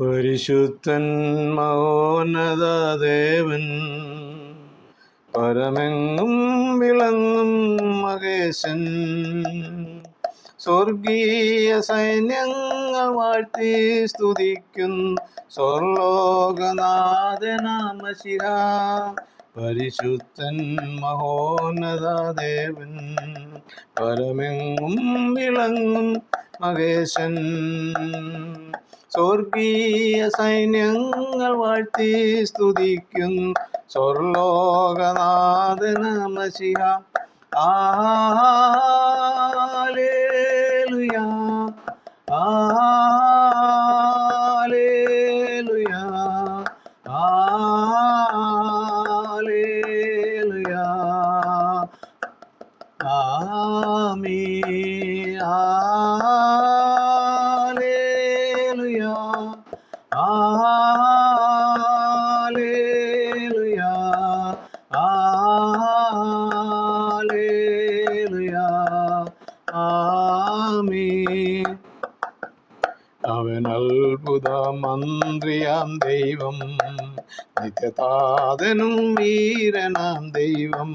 പരിശുദ്ധൻ മഹോന്നതദേവൻ. പരമെങ്ങും വിളങ്ങും മഹേശൻ. സ്വർഗീയ സൈന്യങ്ങൾ വാഴ്ത്തി സ്തുതിക്കും. സ്വർലോകനാഥനാമശിഹ. പരിശുദ്ധൻ മഹോന്നതദേവൻ. പരമെങ്ങും വിളങ്ങും മകേശൻ സ്വർഗീയ സൈന്യങ്ങൾ വാഴ്ത്തി സ്തുതിക്കും സ്വർലോകനാഥനമശിഹ ആലേലുയ. ആലേലുയ. ആലേലുയ. ആമീ ആലേലുയ നിത്യതാതനും വീരനാം ദൈവം.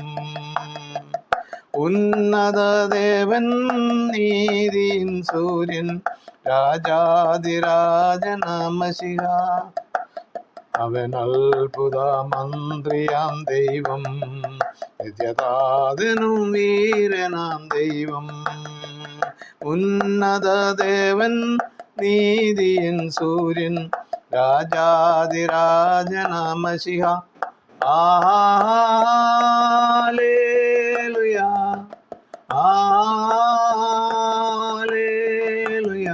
ഉന്നത ദേവൻ നീതിൻ സൂര്യൻ രാജാതിരാജനാമശിഹ. അവൻ അത്ഭുത മന്ത്രിയാം ദൈവം. നിത്യതാതനും വീരനാം ദൈവം. ഉന്നത ദേവൻ നീതിയൻ സൂര്യൻ രാജാതിരാജനാമശിഹ ആലേലുയ ആലേലുയ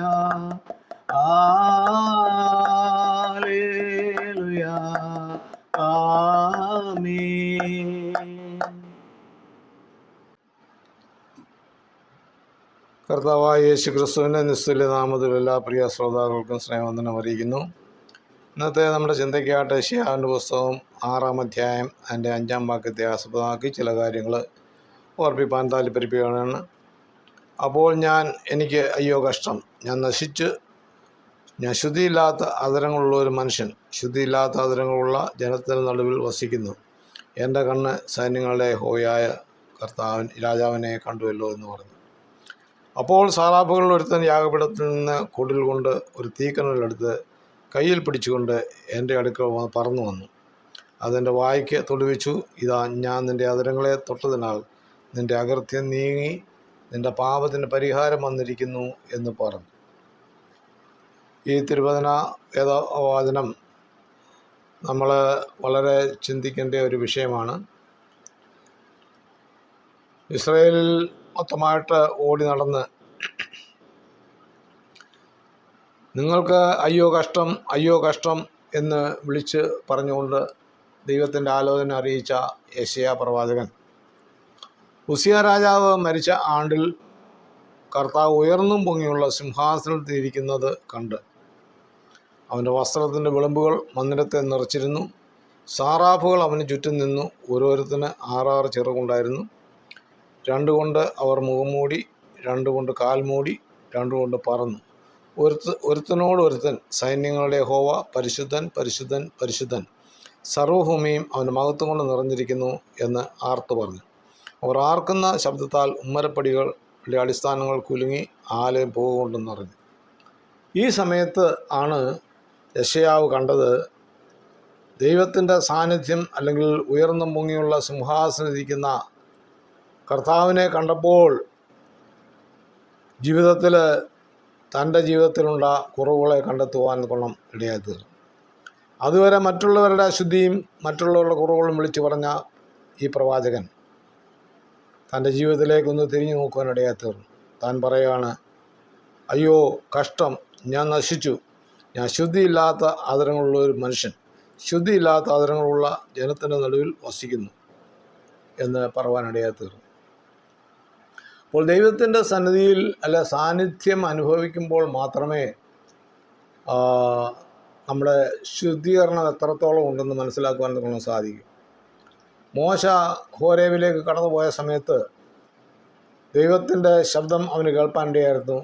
ആലേലുയ ആമീൻ. കർത്താവായ യേശു ക്രിസ്തുവിന്റെ നിസ്തുല്യ നാമത്തിൽ എല്ലാ പ്രിയ ശ്രോതാക്കൾക്കും സ്നേഹവന്ദനം അറിയിക്കുന്നു. ഇന്നത്തെ നമ്മുടെ ചിന്തയ്ക്കായിട്ട് ഷിയാവിന്റെ പുസ്തകം ആറാം അധ്യായം അതിന്റെ അഞ്ചാം വാക്യത്തെ ആസ്പദമാക്കി ചില കാര്യങ്ങൾ ഓർപ്പിപ്പാൻ താല്പര്യപ്പെടുകയാണ്. അപ്പോൾ ഞാൻ എനിക്ക് അയ്യോ കഷ്ടം. ഞാൻ നശിച്ച്. ഞാൻ ശുദ്ധിയില്ലാത്ത അതരങ്ങളുള്ള ഒരു മനുഷ്യൻ. ശുദ്ധിയില്ലാത്ത അതരങ്ങളുള്ള ജനത്തിന് നടുവിൽ വസിക്കുന്നു. എന്റെ കണ്ണ് സൈന്യങ്ങളുടെ ഹോയായ കർത്താവൻ രാജാവിനെ കണ്ടുവല്ലോ എന്ന് പറഞ്ഞു. അപ്പോൾ സാറാപ്പുകളിൽ ഒരുത്തൻ യാഗപീഠത്തിൽ നിന്ന് കൂടിൽ കൊണ്ട് ഒരു തീക്കനലെടുത്ത് കയ്യിൽ പിടിച്ചുകൊണ്ട് എന്റെ അടുക്കൽ പറന്നു വന്നു. അതെന്റെ വായ്ക്ക് തൊടുവിച്ചു. ഇതാ ഞാൻ നിന്റെ അതിരങ്ങളെ തൊട്ടതിനാൽ നിന്റെ അകൃത്യം നീങ്ങി നിന്റെ പാപത്തിന് പരിഹാരം വന്നിരിക്കുന്നു എന്ന് പറഞ്ഞു. ഈ തിരുവചന വേദവചനം നമ്മൾ വളരെ ചിന്തിക്കേണ്ട ഒരു വിഷയമാണ്. ഇസ്രയേലിൽ മൊത്തമായിട്ട് ഓടി നടന്ന് നിങ്ങൾക്ക് അയ്യോ കഷ്ടം അയ്യോ കഷ്ടം എന്ന് വിളിച്ച് പറഞ്ഞുകൊണ്ട് ദൈവത്തിന്റെ ആലോചന അറിയിച്ച യശയ പ്രവാചകൻ. ഉസിയ രാജാവ് മരിച്ച ആണ്ടിൽ കർത്താവ് ഉയർന്നും പൊങ്ങിയുള്ള സിംഹാസനത്തിൽ ഇരിക്കുന്നത് കണ്ട്. അവന്റെ വസ്ത്രത്തിന്റെ വിളമ്പുകൾ മന്ദിരത്തെ നിറച്ചിരുന്നു. സാറാഫുകൾ അവന് ചുറ്റും നിന്നു. ഓരോരുത്തന് ആറാറ് ചിറകുണ്ടായിരുന്നു. രണ്ടുകൊണ്ട് അവർ മുഖം മൂടി രണ്ടുകൊണ്ട് കാൽ മൂടി രണ്ടുകൊണ്ട് പറന്നു. ഒരുത്ത ഒരുത്തനോടൊരുത്തൻ സൈന്യങ്ങളുടെ ഹോവ പരിശുദ്ധൻ പരിശുദ്ധൻ പരിശുദ്ധൻ. സർവഭൂമിയും അവന്റെ മഹത്വം കൊണ്ട് നിറഞ്ഞിരിക്കുന്നു എന്ന് ആർത്തു പറഞ്ഞു. അവർ ആർക്കുന്ന ശബ്ദത്താൽ ഉമ്മരപ്പടികളുടെ അടിസ്ഥാനങ്ങൾ കുലുങ്ങി ആലയം പോകുകൊണ്ടെന്ന് പറഞ്ഞു. ഈ സമയത്ത് ആണ് യശയാവ് കണ്ടത് ദൈവത്തിന്റെ സാന്നിധ്യം അല്ലെങ്കിൽ ഉയർന്ന മുങ്ങിയുള്ള സിംഹാസനിരിക്കുന്ന കർത്താവിനെ കണ്ടപ്പോൾ ജീവിതത്തിൽ തന്റെ ജീവിതത്തിലുള്ള കുറവുകളെ കണ്ടെത്തുവാൻ കൊള്ളം ഇടയായി തീർന്നു അതുവരെ മറ്റുള്ളവരുടെ അശുദ്ധിയും മറ്റുള്ളവരുടെ കുറവുകളും വിളിച്ചു പറഞ്ഞ ഈ പ്രവാചകൻ തന്റെ ജീവിതത്തിലേക്കൊന്ന് തിരിഞ്ഞു നോക്കുവാൻ ഇടയായി തീർന്നു താൻ പറയുകയാണ് അയ്യോ കഷ്ടം. ഞാൻ നശിച്ചു. ഞാൻ ശുദ്ധിയില്ലാത്ത ആദരങ്ങളുള്ള ഒരു മനുഷ്യൻ. ശുദ്ധിയില്ലാത്ത ആദരങ്ങളുള്ള ജനത്തിന്റെ നടുവിൽ വസിക്കുന്നു എന്ന് പറവാനിടയായി തീർന്നു അപ്പോൾ ദൈവത്തിന്റെ സന്നിധിയിൽ അല്ല സാന്നിധ്യം അനുഭവിക്കുമ്പോൾ മാത്രമേ നമ്മുടെ ശുദ്ധീകരണം എത്രത്തോളം ഉണ്ടെന്ന് മനസ്സിലാക്കുവാൻ നമുക്ക് സാധിക്കും. മോശ ഹോരേവിലേക്ക് കടന്നുപോയ സമയത്ത് ദൈവത്തിന്റെ ശബ്ദം അവന് കേൾപ്പാണ്ടിയായിരുന്നു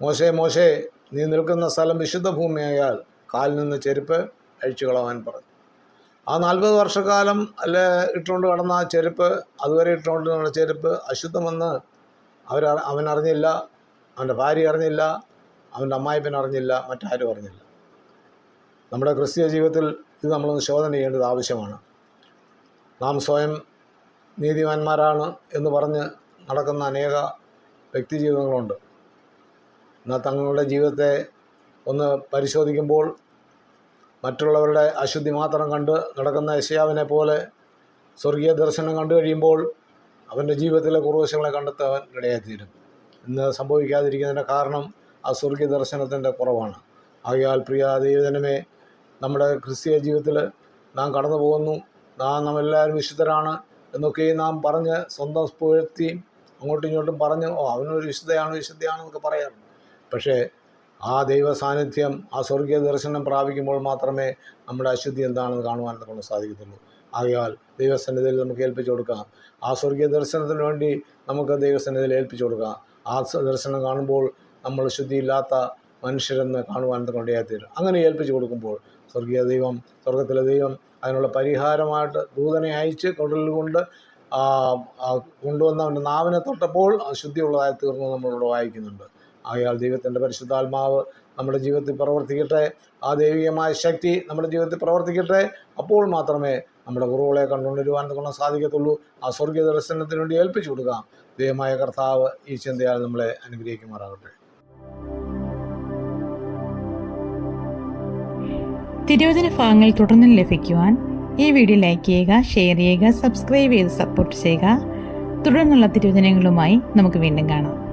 മോശേ മോശേ നീ നിൽക്കുന്ന സ്ഥലം വിശുദ്ധ ഭൂമിയായാൽ കാലിൽ നിന്ന് ചെരുപ്പ് അഴിച്ചു കളവാൻ പറഞ്ഞു. ആ നാൽപ്പത് വർഷക്കാലം അല്ല ഇട്ടുകൊണ്ട് കടന്ന ആ ചെരുപ്പ് അതുവരെ ഇട്ടുകൊണ്ട് നടന്ന ചെരുപ്പ് അശുദ്ധമെന്ന് അവർ അവൻ അറിഞ്ഞില്ല അവന്റെ ഭാര്യ അറിഞ്ഞില്ല അവന്റെ അമ്മായിപ്പൻ അറിഞ്ഞില്ല മറ്റാരും അറിഞ്ഞില്ല. നമ്മുടെ ക്രിസ്തീയ ജീവിതത്തിൽ ഇത് നമ്മളൊന്ന് ശോധന ചെയ്യേണ്ടത് ആവശ്യമാണ്. നാം സ്വയം നീതിമാന്മാരാണ് എന്ന് പറഞ്ഞ് നടക്കുന്ന അനേക വ്യക്തി ജീവിതങ്ങളുണ്ട്. എന്നാൽ തങ്ങളുടെ ജീവിതത്തെ ഒന്ന് പരിശോധിക്കുമ്പോൾ മറ്റുള്ളവരുടെ അശുദ്ധി മാത്രം കണ്ട് നടക്കുന്ന യശയാവിനെ പോലെ സ്വർഗീയ ദർശനം കണ്ടു കഴിയുമ്പോൾ അവന്റെ ജീവിതത്തിലെ കുറവശങ്ങളെ കണ്ടെത്താൻ ഇടയായിത്തീരും. ഇന്ന് സംഭവിക്കാതിരിക്കുന്നതിന്റെ കാരണം ആ സ്വർഗീയ ദർശനത്തിന്റെ കുറവാണ്. ആകയാൽ പ്രിയ ദൈവജനമേ നമ്മുടെ ക്രിസ്തീയ ജീവിതത്തിൽ നാം കടന്നു പോകുന്നു. നാം നമ്മെല്ലാവരും വിശുദ്ധരാണ് എന്നൊക്കെ നാം പറഞ്ഞ് സ്വന്തം പുകഴ്ത്തി അങ്ങോട്ടും ഇങ്ങോട്ടും പറഞ്ഞ് ഓ അവനൊരു വിശുദ്ധയാണ് വിശുദ്ധയാണെന്നൊക്കെ പറയാറുണ്ട്. പക്ഷേ ആ ദൈവ സാന്നിധ്യം ആ സ്വർഗീയ ദർശനം പ്രാപിക്കുമ്പോൾ മാത്രമേ നമ്മുടെ അശുദ്ധി എന്താണെന്ന് കാണുവാൻ നമുക്ക് സാധിക്കത്തുള്ളൂ. ആകയാൽ ദൈവസന്നിധിയിൽ നമുക്ക് ഏൽപ്പിച്ചു കൊടുക്കാം. ആ സ്വർഗീയ ദർശനത്തിന് വേണ്ടി നമുക്ക് ദൈവസന്നിധിയിൽ ഏൽപ്പിച്ചു കൊടുക്കാം. ആ ദർശനം കാണുമ്പോൾ നമ്മൾ ശുദ്ധിയില്ലാത്ത മനുഷ്യരെന്ന് കാണുവാൻ കൊണ്ടേയാത്തീരും അങ്ങനെ ഏൽപ്പിച്ചു കൊടുക്കുമ്പോൾ സ്വർഗീയ ദൈവം സ്വർഗത്തിലെ ദൈവം അതിനുള്ള പരിഹാരമായിട്ട് ദൂതനെ അയച്ച് കൊടലിൽ കൊണ്ട് കൊണ്ടുവന്ന അവന്റെ നാവിനെ തൊട്ടപ്പോൾ ശുദ്ധിയുള്ളതായി തീർന്നു നമ്മളിവിടെ വായിക്കുന്നുണ്ട്. ആകയാൽ ദൈവത്തിന്റെ പരിശുദ്ധാത്മാവ് നമ്മുടെ ജീവിതത്തിൽ പ്രവർത്തിക്കട്ടെ. ആ ദൈവികമായ ശക്തി നമ്മുടെ ജീവിതത്തിൽ പ്രവർത്തിക്കട്ടെ. അപ്പോൾ മാത്രമേ നമ്മുടെ കുറവുകളെ കണ്ടുകൊണ്ടിരുവാൻ കൊണ്ട് സാധിക്കത്തുള്ളൂ. ആ സ്വർഗീയ ദർശനത്തിന് വേണ്ടി ഏൽപ്പിച്ചു കൊടുക്കാം. ദൈവമായ കർത്താവ് ഈ ചിന്തയാൽ നമ്മളെ അനുഗ്രഹിക്കുമാറാകട്ടെ. തിരുവചന ഭാഗങ്ങൾ തുടർന്നും ലഭിക്കുവാൻ ഈ വീഡിയോ ലൈക്ക് ചെയ്യുക ഷെയർ ചെയ്യുക സബ്സ്ക്രൈബ് ചെയ്ത് സപ്പോർട്ട് ചെയ്യുക. തുടർന്നുള്ള തിരുവചനങ്ങളുമായി നമുക്ക് വീണ്ടും കാണാം.